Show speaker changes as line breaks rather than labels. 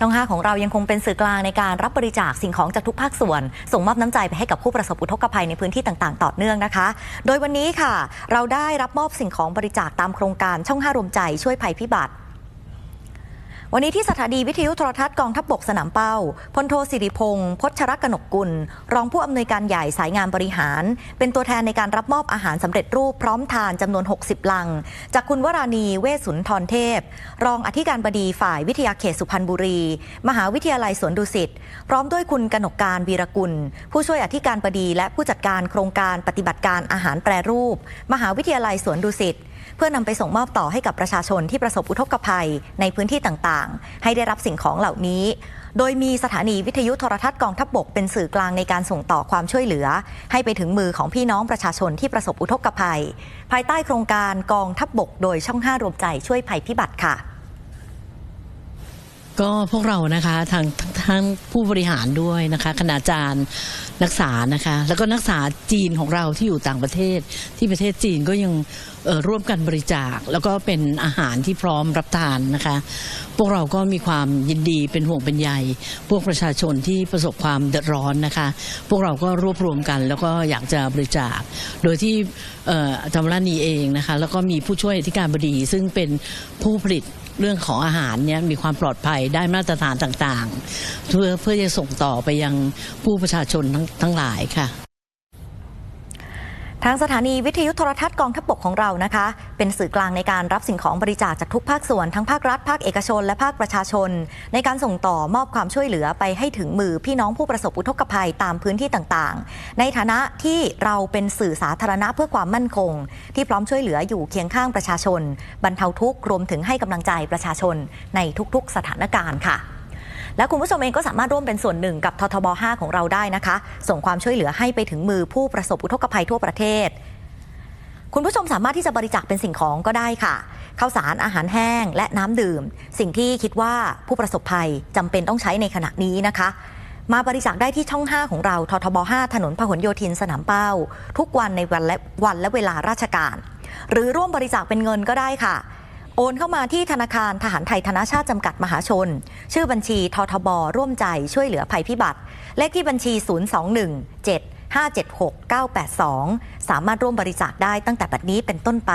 ช่อง 5 ของเรายังคงเป็นสื่อกลางในการรับบริจาคสิ่งของจากทุกภาคส่วน ส่งมอบน้ำใจไปให้กับผู้ประสบอุทกภัยในพื้นที่ต่างๆ ต่อเนื่องนะคะ โดยวันนี้ค่ะ เราได้รับมอบสิ่งของบริจาคตามโครงการช่อง 5 รวมใจช่วยภัยพิบัติ วันนี้ที่สถานีวิทยุโทรทัศน์กองทัพบกสนามเป้าพลโทสิริพงศ์พชรกนกกุล รองผู้อำนวยการใหญ่สายงานบริหาร เป็นตัวแทนในการรับมอบอาหารสำเร็จรูปพร้อมทานจำนวน 60 ลัง จากคุณวราณีเวสุนทรเทพ รองอธิการบดีฝ่ายวิทยาเขตสุพรรณบุรี มหาวิทยาลัยสวนดุสิตพร้อมด้วยคุณกนกการวีรกุล ผู้ช่วยอธิการบดีและผู้จัดการโครงการปฏิบัติการอาหารแปรรูป มหาวิทยาลัยสวนดุสิต เพื่อนำไปส่งมอบต่อให้กับประชาชนที่ประสบอุทกภัยในพื้นที่ต่างๆ ให้ได้รับสิ่งของเหล่านี้ โดยมีสถานีวิทยุโทรทัศน์กองทัพบกเป็นสื่อกลางในการส่งต่อความช่วยเหลือ ให้ไปถึงมือของพี่น้องประชาชนที่ประสบอุทกภัย ภายใต้โครงการกองทัพบกโดยช่อง5รวมใจช่วยภัยพิบัติค่ะ
ก็พวกเรานะคะทาง ทางทางผู้บริหารด้วยนะคะคณาจารย์นักศึกษานะคะ แล้วก็นักศึกษาจีนของเราที่อยู่ต่างประเทศ ที่ประเทศจีนก็ยังร่วมกันบริจาค แล้วก็เป็นอาหารที่พร้อมรับทานนะคะ พวกเราก็มีความยินดีเป็นห่วงเป็นใยพวกประชาชนที่ประสบความเดือดร้อนนะคะ พวกเราก็รวบรวมกันแล้วก็อยากจะบริจาค โดยที่เอ่ออาจารย์วรานีเองนะคะ แล้วก็มีผู้ช่วยอธิการบดี ซึ่งเป็นผู้ผลิตเรื่องของอาหารเนี่ยมีความปลอดภัยได้มาตรฐานต่างเพื่อเพื่อจะส่งต่อไปยังผู้ประชาชนทั้งทั้งหลายค่ะ
ทางสถานีวิทยุโทรทัศน์กองทัพบกของเรานะคะ เป็นสื่อกลางในการรับสิ่งของบริจาคจากทุกภาคส่วนทั้งภาครัฐ ภาคเอกชน และภาคประชาชน ในการส่งต่อมอบความช่วยเหลือไปให้ถึงมือพี่น้องผู้ประสบอุทกภัยตามพื้นที่ต่างๆ ในฐานะที่เราเป็นสื่อสาธารณะเพื่อความมั่นคง ที่พร้อมช่วยเหลืออยู่เคียงข้างประชาชน บรรเทาทุกข์รวมถึงให้กำลังใจประชาชนในทุกๆ สถานการณ์ค่ะ และคุณผู้ชมเองก็สามารถร่วมเป็นส่วนหนึ่งกับททบ 5 ของเราได้นะคะ ส่งความช่วยเหลือให้ไปถึงมือผู้ประสบอุทกภัยทั่วประเทศ คุณผู้ชมสามารถที่จะบริจาคเป็นสิ่งของก็ได้ค่ะข้าวสารอาหารแห้งและน้ำดื่ม สิ่งที่คิดว่าผู้ประสบภัยจำเป็นต้องใช้ในขณะนี้นะคะ มาบริจาคได้ที่ช่อง 5 ของเราททบ 5 ถนนพหลโยธินสนามเป้า ทุกวันในวันและวันและเวลาราชการ หรือร่วมบริจาคเป็นเงินก็ได้ค่ะ โอนเข้ามาที่ธนาคารทหารไทยธนาชาติจำกัดมหาชน ชื่อบัญชีททบร่วมใจช่วยเหลือภัยพิบัติ เลขที่บัญชี 021 7 576 982 สามารถร่วมบริจาคได้ตั้งแต่บัดนี้เป็นต้นไป